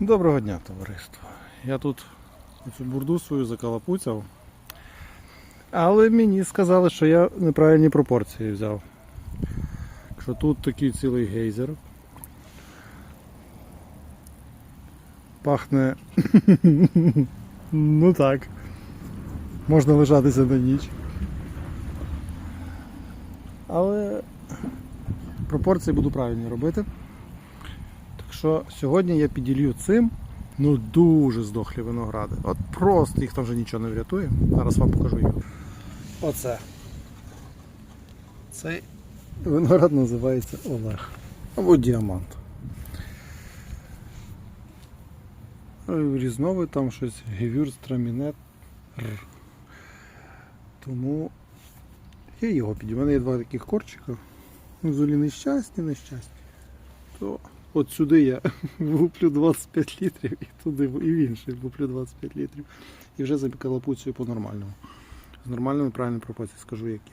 Доброго дня, товариство. Я тут цю бурду свою закалапуцяв. Але мені сказали, що я неправильні пропорції взяв. Що тут такий цілий гейзер. Пахне. ну так. Можна лежатися на ніч. Але пропорції буду правильні робити. Так що сьогодні я піділью цим ну дуже здохлі виногради. От просто їх там вже нічого не врятує. Зараз вам покажу їх. Оце. Цей виноград називається Олег. Або діамант. Е, Різновид там щось гевюрс, трамінет. Р. Тому я його підійму. У мене є два таких корчика. Золі нещасні, нещасні. То от сюди я вуплю 25 літрів і туди і в інший вуплю 25 літрів. І вже закалапуцію по-нормальному. З нормальними правильними пропорціями скажу які.